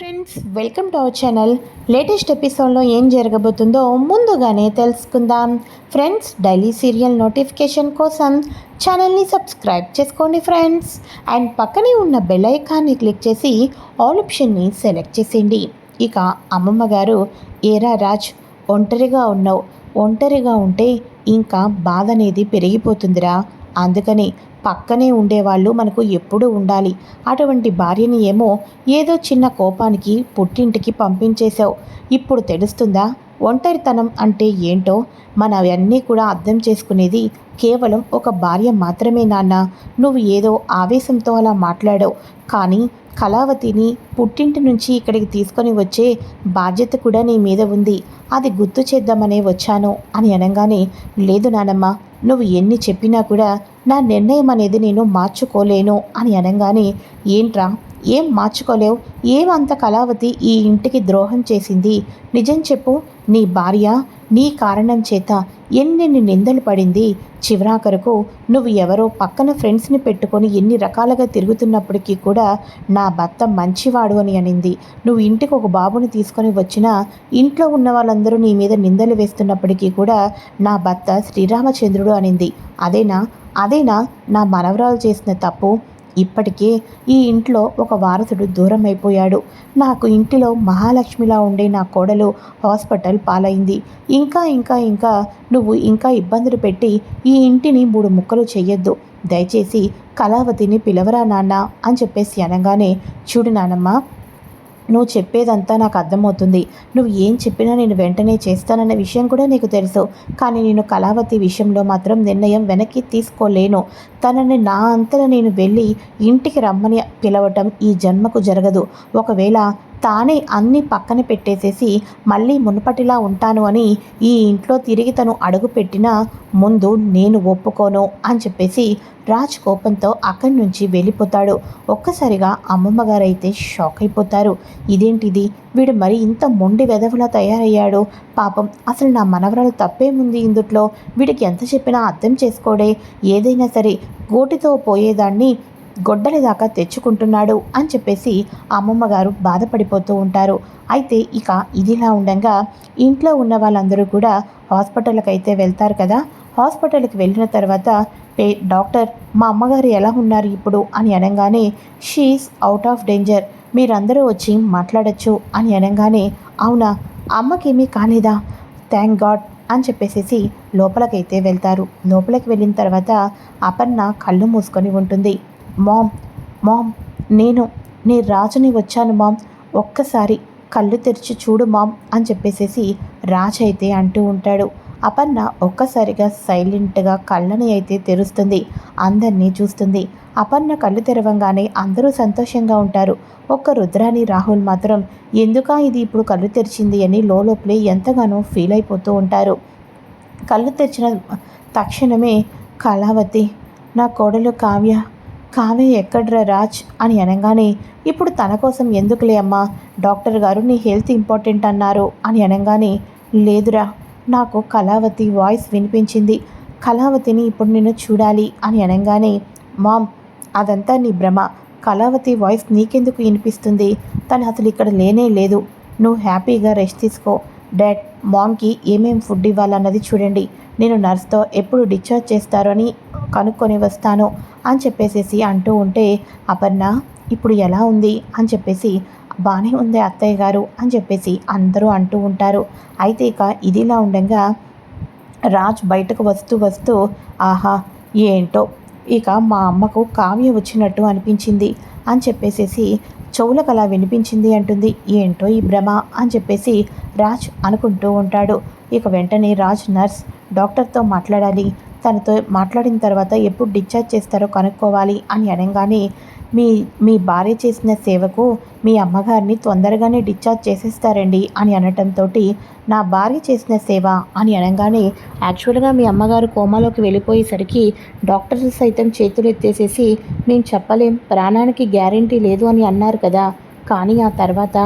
Friends welcome to our channel. Latest ఎపిసోడ్లో ఏం జరగబోతుందో ముందుగానే తెలుసుకుందాం. ఫ్రెండ్స్ డైలీ సీరియల్ నోటిఫికేషన్ కోసం ఛానల్ని సబ్స్క్రైబ్ చేసుకోండి ఫ్రెండ్స్. అండ్ పక్కనే ఉన్న బెల్ ఐకాన్ని క్లిక్ చేసి ఆల్ ఆప్షన్ని సెలెక్ట్ చేసేయండి. ఇక అమ్మమ్మ గారు ఏరా రాజ్ ఒంటరిగా ఉన్నావు. ఒంటరిగా ఉంటే ఇంకా బాధ అనేది పెరిగిపోతుందిరా. అందుకని పక్కనే ఉండేవాళ్ళు మనకు ఎప్పుడూ ఉండాలి. అటువంటి భార్యని ఏమో ఏదో చిన్న కోపానికి పుట్టింటికి పంపించేశావు. ఇప్పుడు తెలుస్తుందా? ఒంటరితనం అంటే ఏంటో? మనవన్నీ కూడా అర్థం చేసుకునేది కేవలం ఒక భార్య మాత్రమే నాన్న. నువ్వు ఏదో ఆవేశంతో అలా మాట్లాడావు. కానీ కళావతిని పుట్టింటి నుంచి ఇక్కడికి తీసుకొని వచ్చే బాధ్యత కూడా నీ మీద ఉంది. అది గుర్తు చేద్దామనే వచ్చాను అని అనగానే లేదు నానమ్మ నువ్వు ఎన్ని చెప్పినా కూడా నా నిర్ణయం అనేది నేను మార్చుకోలేను అని అనగానే ఏంట్రా ఏం మార్చుకోలేవు? ఏమంత కళావతి ఈ ఇంటికి ద్రోహం చేసింది? నిజం చెప్పు నీ భార్య నీ కారణం చేత ఎన్నెన్ని నిందలు పడింది? చివరాఖరకు నువ్వు ఎవరో పక్కన ఫ్రెండ్స్ని పెట్టుకొని ఎన్ని రకాలుగా తిరుగుతున్నప్పటికీ కూడా నా భర్త మంచివాడు అని అనింది. నువ్వు ఇంటికి ఒక బాబుని తీసుకొని వచ్చినా ఇంట్లో ఉన్న వాళ్ళందరూ నీ మీద నిందలు వేస్తున్నప్పటికీ కూడా నా భర్త శ్రీరామచంద్రుడు అనింది. అదేనా? అదేనా? నా మనవరాలు చేసిన తప్పు? ఇప్పటికే ఈ ఇంట్లో ఒక వారసుడు దూరం అయిపోయాడు నాకు ఇంటిలో మహాలక్ష్మిలా ఉండే నా కోడలు హాస్పిటల్ పాలైంది. ఇంకా ఇంకా ఇంకా నువ్వు ఇంకా ఇబ్బందులు పెట్టి ఈ ఇంటిని మూడు ముక్కలు చెయ్యొద్దు. దయచేసి కళావతిని పిలవరా నాన్న అని చెప్పేసి అనగానే చూడు నానమ్మ నువ్వు చెప్పేదంతా నాకు అర్థమవుతుంది. నువ్వు ఏం చెప్పినా నేను వెంటనే చేస్తానన్న విషయం కూడా నీకు తెలుసు. కానీ నేను కళావతి విషయంలో మాత్రం నిర్ణయం వెనక్కి తీసుకోలేను. తనని నా అంతన నేను వెళ్ళి ఇంటికి రమ్మని పిలవటం ఈ జన్మకు జరగదు. ఒకవేళ తానే అన్ని పక్కన పెట్టేసేసి మళ్ళీ మునుపటిలా ఉంటాను అని ఈ ఇంట్లో తిరిగి తను అడుగు పెట్టినా ముందు నేను ఒప్పుకోను అని చెప్పేసి రాజ్ కోపంతో అక్కడి నుంచి వెళ్ళిపోతాడు. ఒక్కసారిగా అమ్మమ్మ గారు అయితే షాక్ అయిపోతారు. ఇదేంటిది? వీడు మరి ఇంత మొండి వెధవలా తయారయ్యాడు. పాపం అసలు నా మనవరాలు తప్పేముంది ఇందుట్లో? వీడికి ఎంత చెప్పినా అర్థం చేసుకోడే. ఏదైనా సరే గోటితో పోయేదాన్ని గొడ్డలి దాకా తెచ్చుకుంటున్నాడు అని చెప్పేసి అమ్మమ్మ గారు బాధపడిపోతూ ఉంటారు. అయితే ఇక ఇదిలా ఉండగా ఇంట్లో ఉన్న వాళ్ళందరూ కూడా హాస్పిటల్కి అయితే వెళ్తారు కదా. హాస్పిటల్కి వెళ్ళిన తర్వాత పే డాక్టర్ మా అమ్మగారు ఎలా ఉన్నారు ఇప్పుడు? అని అనగానే షీఈస్ అవుట్ ఆఫ్ డేంజర్. మీరందరూ వచ్చి మాట్లాడచ్చు అని అనగానే అవునా? అమ్మకేమీ కాలేదా? థ్యాంక్ గాడ్ అని చెప్పేసేసి లోపలికైతే వెళ్తారు. లోపలికి వెళ్ళిన తర్వాత అపర్ణ కళ్ళు మూసుకొని ఉంటుంది. మామ్ మామ్ నేను నీ రాజుని వచ్చాను మామ్. ఒక్కసారి కళ్ళు తెరిచి చూడు మామ్ అని చెప్పేసేసి రాజు అయితే అంటూ ఉంటాడు. అపర్ణ ఒక్కసారిగా సైలెంట్గా కళ్ళని అయితే తెరుస్తుంది. అందరినీ చూస్తుంది. అపర్ణ కళ్ళు తెరవంగానే అందరూ సంతోషంగా ఉంటారు. ఒక్క రుద్రాని రాహుల్ మాత్రం ఎందుకా ఇది ఇప్పుడు కళ్ళు తెరిచింది? అని లోపలే ఎంతగానో ఫీల్ అయిపోతూ ఉంటారు. కళ్ళు తెరిచిన తక్షణమే కళావతి నా కోడలు కావ్య కావ్య ఎక్కడ్రా రాజ్? అని అనగానే ఇప్పుడు తన కోసం ఎందుకులే అమ్మా? డాక్టర్ గారు నీ హెల్త్ ఇంపార్టెంట్ అన్నారు అని అనగానే లేదురా నాకు కళావతి వాయిస్ వినిపించింది. కళావతిని ఇప్పుడు నేను చూడాలి అని అనగానే మామ్ అదంతా నీ భ్రమ. కళావతి వాయిస్ నీకెందుకు వినిపిస్తుంది? తను అసలు ఇక్కడ లేనే లేదు. నువ్వు హ్యాపీగా రెస్ట్ తీసుకో. డాడ్ మామ్కి ఏమేం ఫుడ్ ఇవ్వాలన్నది చూడండి. నేను నర్స్తో ఎప్పుడు డిశ్చార్జ్ చేస్తారో అని కనుక్కొని వస్తాను. అని చెప్పేసేసి అంటూ ఉంటే అపర్ణ ఇప్పుడు ఎలా ఉంది? అని చెప్పేసి బాగానే ఉంది అత్తయ్య గారు అని చెప్పేసి అందరూ అంటూ ఉంటారు. అయితే ఇక ఇదిలా ఉండగా రాజ్ బయటకు వస్తూ వస్తూ ఆహా ఏంటో ఇక మా అమ్మకు కావ్య వచ్చినట్టు అనిపించింది అని చెప్పేసేసి చెవులకు అలా వినిపించింది అంటుంది. ఏంటో ఈ భ్రమ అని చెప్పేసి రాజ్ అనుకుంటూ ఉంటాడు. ఇక వెంటనే రాజ్ నర్స్ డాక్టర్తో మాట్లాడాలి. తనతో మాట్లాడిన తర్వాత ఎప్పుడు డిశ్చార్జ్ చేస్తారో కనుక్కోవాలి అని అనగానే మీ మీ భార్య చేసిన సేవకు మీ అమ్మగారిని తొందరగానే డిశ్చార్జ్ చేసేస్తారండి అని అనటంతో నా భార్య చేసిన సేవ అని అనగానే యాక్చువల్గా మీ అమ్మగారు కోమాలోకి వెళ్ళిపోయేసరికి డాక్టర్స్ సైతం చేతులు ఎత్తేసేసి మేము చెప్పలేం ప్రాణానికి గ్యారంటీ లేదు అని అన్నారు కదా. కానీ ఆ తర్వాత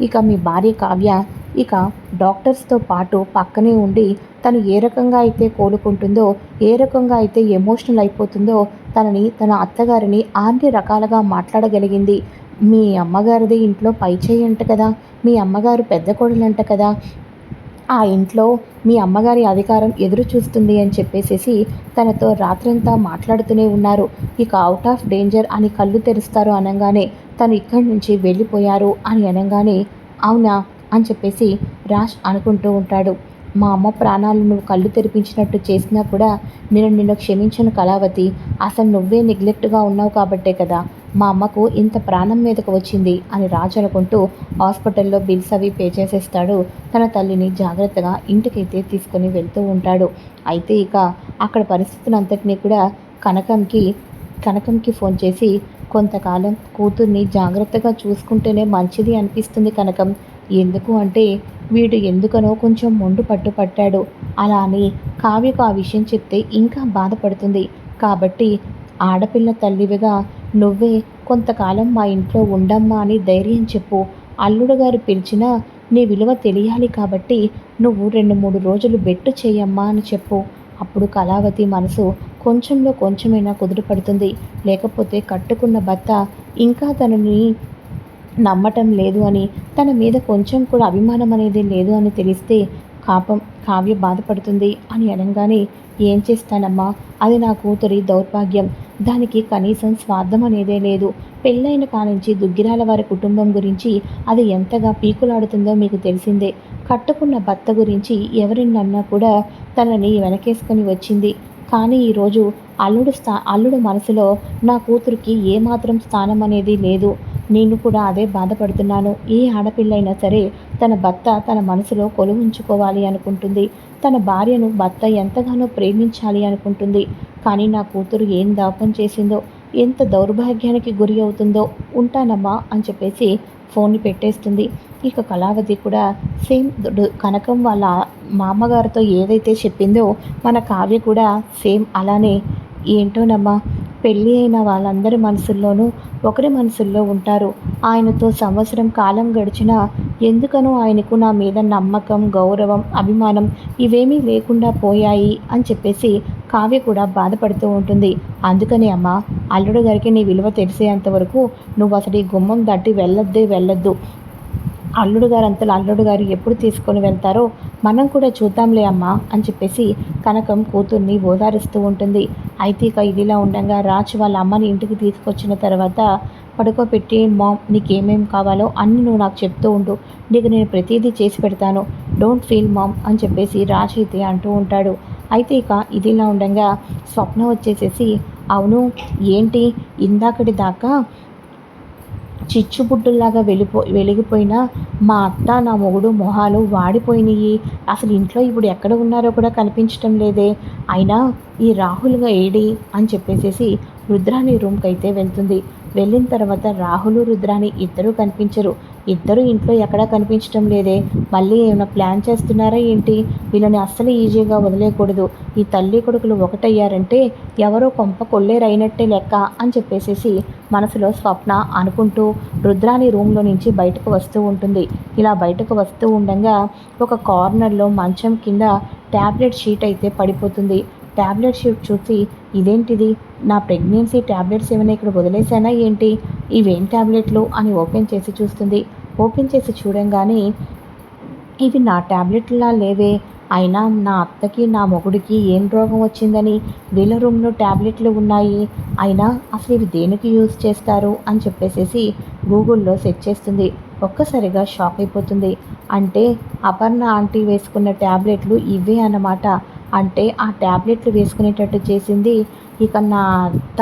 ఇక మీ భార్య కావ్య ఇక డాక్టర్స్తో పాటు పక్కనే ఉండి తను ఏ రకంగా అయితే కోలుకుంటుందో ఏ రకంగా అయితే ఎమోషనల్ అయిపోతుందో తనని తన అత్తగారిని అన్ని రకాలుగా మాట్లాడగలిగింది. మీ అమ్మగారిది ఇంట్లో పై అంట కదా మీ అమ్మగారు పెద్ద కోడలంట కదా ఆ ఇంట్లో మీ అమ్మగారి అధికారం ఎదురు చూస్తుంది అని చెప్పేసేసి తనతో రాత్రంతా మాట్లాడుతూనే ఉన్నారు. ఇక అవుట్ ఆఫ్ డేంజర్ అని కళ్ళు తెరుస్తారు అనగానే తను ఇక్కడి నుంచి వెళ్ళిపోయారు అని అనగానే అవునా? అని చెప్పేసి రాజ్ అనుకుంటూ ఉంటాడు. మా అమ్మ ప్రాణాలు నువ్వు కళ్ళు తెరిపించినట్టు చేసినా కూడా నేను నిన్ను క్షమించను కళావతి. అసలు నువ్వే నెగ్లెక్ట్గా ఉన్నావు కాబట్టే కదా. మా అమ్మకు ఇంత ప్రాణం మీదకు వచ్చింది అని రాజు అనుకుంటూ హాస్పిటల్లో బిల్స్ అవి పే చేసేస్తాడు. తన తల్లిని జాగ్రత్తగా ఇంటికైతే తీసుకొని వెళ్తూ ఉంటాడు. అయితే ఇక అక్కడ పరిస్థితులంతటినీ కూడా కనకంకి కనకంకి ఫోన్ చేసి కొంతకాలం కూతుర్ని జాగ్రత్తగా చూసుకుంటేనే మంచిది అనిపిస్తుంది కనకం. ఎందుకు అంటే వీడు ఎందుకనో కొంచెం మొండు పట్టు పట్టాడు. అలా అని కావ్యకు ఆ విషయం చెప్తే ఇంకా బాధపడుతుంది. కాబట్టి ఆడపిల్ల తల్లివిగా నువ్వే కొంతకాలం మా ఇంట్లో ఉండమ్మా అని ధైర్యం చెప్పు. అల్లుడు గారు పిలిచినా నీ విలువ తెలియాలి కాబట్టి నువ్వు రెండు మూడు రోజులు బెట్టు చేయమ్మా అని చెప్పు. అప్పుడు కళావతి మనసు కొంచెంలో కొంచెమైనా కుదురుపడుతుంది లేకపోతే కట్టుకున్న భర్త ఇంకా తనని నమ్మటం లేదు అని తన మీద కొంచెం కూడా అభిమానం అనేది లేదు అని తెలిస్తే కాపం కావ్య బాధపడుతుంది అని అనగానే ఏం చేస్తానమ్మా? అది నా కూతురి దౌర్భాగ్యం. దానికి కనీసం స్వార్థం అనేదే లేదు. పెళ్ళైన కానించి దుగ్గిరాల వారి కుటుంబం గురించి అది ఎంతగా పీకులాడుతుందో మీకు తెలిసిందే. కట్టుకున్న భర్త గురించి ఎవరిన్నన్నా కూడా తనని వెనకేసుకొని వచ్చింది. కానీ ఈరోజు అల్లుడు స్థా అల్లుడు మనసులో నా కూతురికి ఏమాత్రం స్థానం అనేది లేదు. నేను కూడా అదే బాధపడుతున్నాను. ఏ ఆడపిల్లైనా సరే తన భర్త తన మనసులో కొలువుంచుకోవాలి అనుకుంటుంది. తన భార్యను భర్త ఎంతగానో ప్రేమించాలి అనుకుంటుంది. కానీ నా కూతురు ఏం దాపం చేసిందో ఎంత దౌర్భాగ్యానికి గురి అవుతుందో ఉంటానమ్మా అని చెప్పేసి ఫోన్ని పెట్టేస్తుంది. ఇక కళావతి కూడా సేమ్ కనకం వాళ్ళ మామగారితో ఏదైతే చెప్పిందో మన కావ్య కూడా సేమ్ అలానే. ఏంటోనమ్మా పెళ్ళి అయిన వాళ్ళందరి మనసుల్లోనూ ఒకరి మనసుల్లో ఉంటారు. ఆయనతో సంవత్సరం కాలం గడిచినా ఎందుకనో ఆయనకు నా మీద నమ్మకం గౌరవం అభిమానం ఇవేమీ లేకుండా పోయాయి అని చెప్పేసి కావ్య కూడా బాధపడుతూ ఉంటుంది. అందుకని అమ్మ అల్లుడు గారికి నీ విలువ తెలిసేంత వరకు నువ్వు అసలు ఈ గుమ్మం దాటి వెళ్ళొద్దే వెళ్ళొద్దు. అల్లుడు గారు అంతలు అల్లుడు గారు ఎప్పుడు తీసుకొని వెళ్తారో మనం కూడా చూద్దాంలే అమ్మా అని చెప్పేసి కనకం కూతుర్ని ఓదారుస్తూ ఉంటుంది. అయితే ఇక ఇదిలా ఉండగా రాజ్ వాళ్ళ అమ్మని ఇంటికి తీసుకొచ్చిన తర్వాత పడుకోబెట్టి మామ్ నీకేమేం కావాలో అన్ని నువ్వు నాకు చెప్తూ ఉండు. నీకు నేను ప్రతిదీ చేసి పెడతాను. డోంట్ ఫీల్ మామ్ అని చెప్పేసి రాజ్ అయితే అంటూ ఉంటాడు. అయితే ఇక ఇదిలా ఉండగా స్వప్న వచ్చేసేసి అవును ఏంటి? ఇందాకటి దాకా చిచ్చుబుడ్డుల్లాగా వెళ్ళిపో వెలిగిపోయిన మా అత్త నా మొగుడు మొహాలు వాడిపోయినాయి అసలు ఇంట్లో ఇప్పుడు ఎక్కడ ఉన్నారో కూడా కనిపించటం లేదే. అయినా ఈ రాహుల్గా ఏడి అని చెప్పేసేసి రుద్రాని రూమ్కి అయితే వెళ్తుంది. వెళ్ళిన తర్వాత రాహులు రుద్రాని ఇద్దరూ కనిపించరు. ఇద్దరు ఇంట్లో ఎక్కడా కనిపించడం లేదే. మళ్ళీ ఏమైనా ప్లాన్ చేస్తున్నారా ఏంటి? వీళ్ళని అస్సలు ఈజీగా వదిలేయకూడదు ఈ తల్లి కొడుకులు ఒకటయ్యారంటే ఎవరో కొంప కొల్లేరైనట్టే లెక్క అని చెప్పేసేసి మనసులో స్వప్న అనుకుంటూ రుద్రాని రూమ్లో నుంచి బయటకు వస్తూ ఉంటుంది. ఇలా బయటకు వస్తూ ఉండగా ఒక కార్నర్లో మంచం కింద ట్యాబ్లెట్ షీట్ అయితే పడిపోతుంది. ట్యాబ్లెట్ షీట్ చూసి ఇదేంటిది? నా ప్రెగ్నెన్సీ ట్యాబ్లెట్స్ ఏమైనా ఇక్కడ వదిలేసానా ఏంటి? ఇవేం ట్యాబ్లెట్లు అని ఓపెన్ చేసి చూస్తుంది. ఓపెన్ చేసి చూడంగానే ఇవి నా ట్యాబ్లెట్లా లేవే. అయినా నా అత్తకి నా మొగుడికి ఏం రోగం వచ్చిందని వీళ్ళ రూమ్లో ట్యాబ్లెట్లు ఉన్నాయి. అయినా అసలు ఇవి దేనికి యూజ్ చేస్తారు? అని చెప్పేసేసి గూగుల్లో సెర్చ్ చేస్తుంది. ఒక్కసారిగా షాక్ అయిపోతుంది. అంటే అపర్ణ ఆంటీ వేసుకున్న ట్యాబ్లెట్లు ఇవే అన్నమాట. అంటే ఆ ట్యాబ్లెట్లు వేసుకునేటట్టు చేసింది. ఇక నా అత్త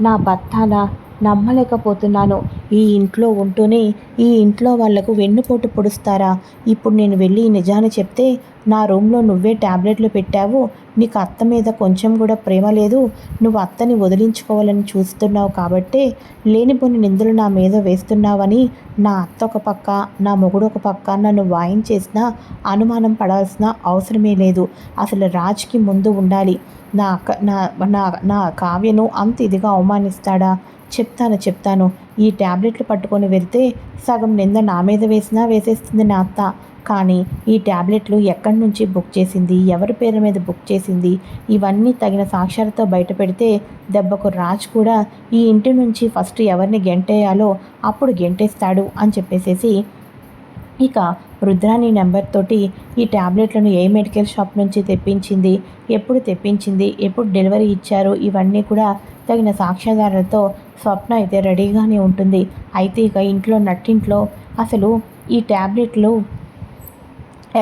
నా భర్తనా నమ్మలేకపోతున్నాను. ఈ ఇంట్లో ఉంటూనే ఈ ఇంట్లో వాళ్ళకు వెన్నుపోటు పొడుస్తారా? ఇప్పుడు నేను వెళ్ళి నిజాన్ని చెప్తే నా రూమ్లో నువ్వే ట్యాబ్లెట్లు పెట్టావు. నీకు అత్త మీద కొంచెం కూడా ప్రేమ లేదు. నువ్వు అత్తని వదిలించుకోవాలని చూస్తున్నావు కాబట్టే లేనిపోని నిందులు నా మీద వేస్తున్నావని నా అత్త ఒక పక్క నా మొగుడు ఒక పక్క నన్ను వాయించేసిన అనుమానం పడాల్సిన అవసరమే లేదు. అసలు రాజ్కి ముందు ఉండాలి. నా నా నా నా కావ్యను అంత ఇదిగా అవమానిస్తాడా? చెప్తాను చెప్తాను. ఈ ట్యాబ్లెట్లు పట్టుకొని వెళ్తే సగం నింద నా మీద వేసినా వేసేస్తుంది నా అత్త. కానీ ఈ ట్యాబ్లెట్లు ఎక్కడి నుంచి బుక్ చేసింది ఎవరి పేరు మీద బుక్ చేసింది ఇవన్నీ తగిన సాక్ష్యాలతో బయట పెడితే దెబ్బకు రాజ్ కూడా ఈ ఇంటి నుంచి ఫస్ట్ ఎవరిని గెంటేయాలో అప్పుడు గెంటేస్తాడు అని చెప్పేసేసి ఇక రుద్రాని నెంబర్ తోటి ఈ ట్యాబ్లెట్లను ఏ మెడికల్ షాప్ నుంచి తెప్పించింది ఎప్పుడు తెప్పించింది ఎప్పుడు డెలివరీ ఇచ్చారు ఇవన్నీ కూడా తగిన సాక్ష్యాధారాలతో స్వప్న అయితే రెడీగానే ఉంటుంది. అయితే ఇక ఇంట్లో నట్టింట్లో అసలు ఈ ట్యాబ్లెట్లు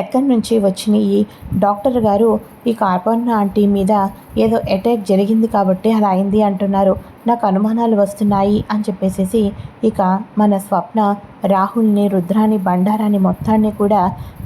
ఎక్కడి నుంచి వచ్చినాయి? డాక్టర్ గారు ఈ కార్బన్ ఆంటీ మీద ఏదో అటాక్ జరిగింది కాబట్టి అలా అయింది అంటున్నారు. నాకు అనుమానాలు వస్తున్నాయి అని చెప్పేసి ఇక మన స్వప్న రాహుల్ని రుద్రాని బండారాన్ని మొత్తాన్ని కూడా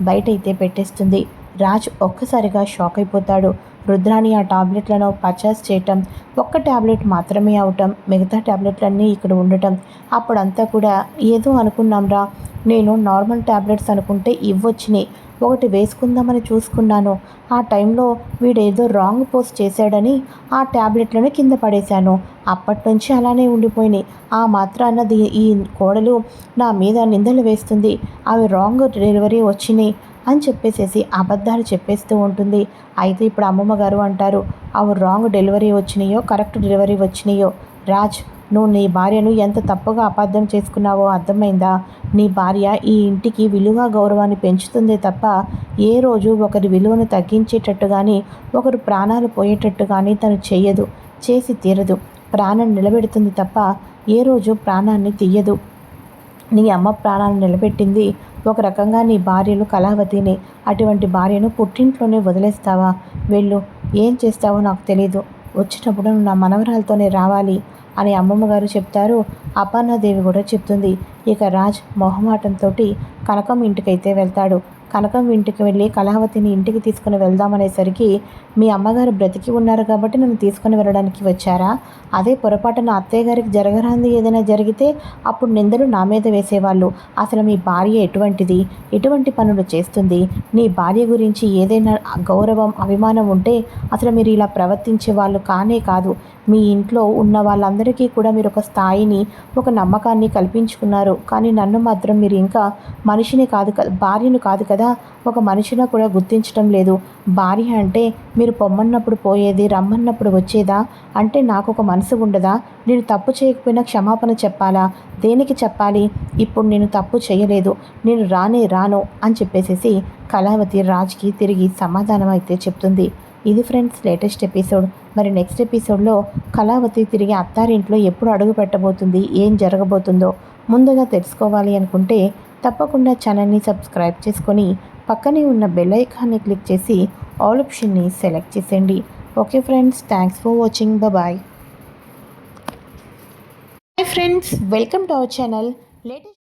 బయటైతే పెట్టేస్తుంది. రాజ్ ఒక్కసారిగా షాక్ అయిపోతాడు. రుద్రాని ఆ టాబ్లెట్లను పర్చేస్ చేయటం ఒక్క టాబ్లెట్ మాత్రమే అవటం మిగతా టాబ్లెట్లన్నీ ఇక్కడ ఉండటం. అప్పుడంతా కూడా ఏదో అనుకున్నాంరా. నేను నార్మల్ టాబ్లెట్స్ అనుకుంటే ఇవ్వొచ్చినాయి ఒకటి వేసుకుందామని చూసుకున్నాను. ఆ టైంలో వీడేదో రాంగ్ పోస్ట్ చేశాడని ఆ ట్యాబ్లెట్లను కింద పడేశాను. అప్పటి నుంచి అలానే ఉండిపోయినాయి ఆ మాత్రాన ఈ కోడలు నా మీద నిందలు వేస్తుంది. అవి రాంగ్ డెలివరీ వచ్చినాయి అని చెప్పేసేసి అబద్ధాలు చెప్పేస్తూ ఉంటుంది. అయితే ఇప్పుడు అమ్మమ్మ గారు అంటారు అవి రాంగ్ డెలివరీ వచ్చినాయో కరెక్ట్ డెలివరీ వచ్చినాయో. రాజ్ నువ్వు నీ భార్యను ఎంత తప్పుగా అపార్థం చేసుకున్నావో అర్థమైందా? నీ భార్య ఈ ఇంటికి విలువ గౌరవాన్ని పెంచుతుందే తప్ప ఏ రోజు ఒకరి విలువను తగ్గించేటట్టు కానీ ఒకరు ప్రాణాలు పోయేటట్టు కానీ తను చేయదు చేసి తీరదు. ప్రాణం నిలబెడుతుంది తప్ప ఏ రోజు ప్రాణాన్ని తీయదు. నీ అమ్మ ప్రాణాన్ని నిలబెట్టింది ఒక రకంగా నీ భార్యలు కళావతిని అటువంటి భార్యను పుట్టింట్లోనే వదిలేస్తావా? వెళ్ళు. ఏం చేస్తావో నాకు తెలీదు. వచ్చినప్పుడు నా మనవరాలతోనే రావాలి అని అమ్మమ్మగారు చెప్తారు. అపర్ణాదేవి కూడా చెప్తుంది. ఇక రాజ్ మొహమాటంతో కనకం ఇంటికైతే వెళ్తాడు. కనకం ఇంటికి వెళ్ళి కళావతిని ఇంటికి తీసుకుని వెళ్దామనేసరికి మీ అమ్మగారు బ్రతికి ఉన్నారు కాబట్టి నన్ను తీసుకుని వెళ్ళడానికి వచ్చారా? అదే పొరపాటున అత్తయ్య గారికి జరగరాంది ఏదైనా జరిగితే అప్పుడు నిందలు నా మీద వేసేవాళ్ళు. అసలు మీ భార్య ఎటువంటిది? ఎటువంటి పనులు చేస్తుంది? నీ భార్య గురించి ఏదైనా గౌరవం అభిమానం ఉంటే అసలు మీరు ఇలా ప్రవర్తించే వాళ్ళు కానే కాదు. మీ ఇంట్లో ఉన్న వాళ్ళందరికీ కూడా మీరు ఒక స్థాయిని ఒక నమ్మకాన్ని కల్పించుకున్నారు. కానీ నన్ను మాత్రం మీరు ఇంకా మనిషిని కాదు కదా భార్యను కాదు కదా ఒక మనిషిని కూడా గుర్తించడం లేదు. భార్య అంటే మీరు పొమ్మన్నప్పుడు పోయేది రమ్మన్నప్పుడు వచ్చేదా? అంటే నాకు ఒక మనసు ఉండదా? నేను తప్పు చేయకపోయినా క్షమాపణ చెప్పాలా? దేనికి చెప్పాలి? ఇప్పుడు నేను తప్పు చేయలేదు. నేను రానే రాను అని చెప్పేసేసి కళావతి రాజ్కి తిరిగి సమాధానం అయితే చెప్తుంది. ఇది ఫ్రెండ్స్ లేటెస్ట్ ఎపిసోడ్. మరి నెక్స్ట్ ఎపిసోడ్లో కళావతి తిరిగి అత్తారింట్లో ఎప్పుడు అడుగు పెట్టబోతుంది? ఏం జరగబోతుందో ముందుగా తెలుసుకోవాలి అనుకుంటే తప్పకుండా ఛానల్ని సబ్స్క్రైబ్ చేసుకొని పక్కనే ఉన్న బెల్ ఐకాన్ని క్లిక్ చేసి ఆల్ ఆప్షన్ని సెలెక్ట్ చేసేయండి. Okay friends thanks for watching. Bye friends welcome to our channel. Latest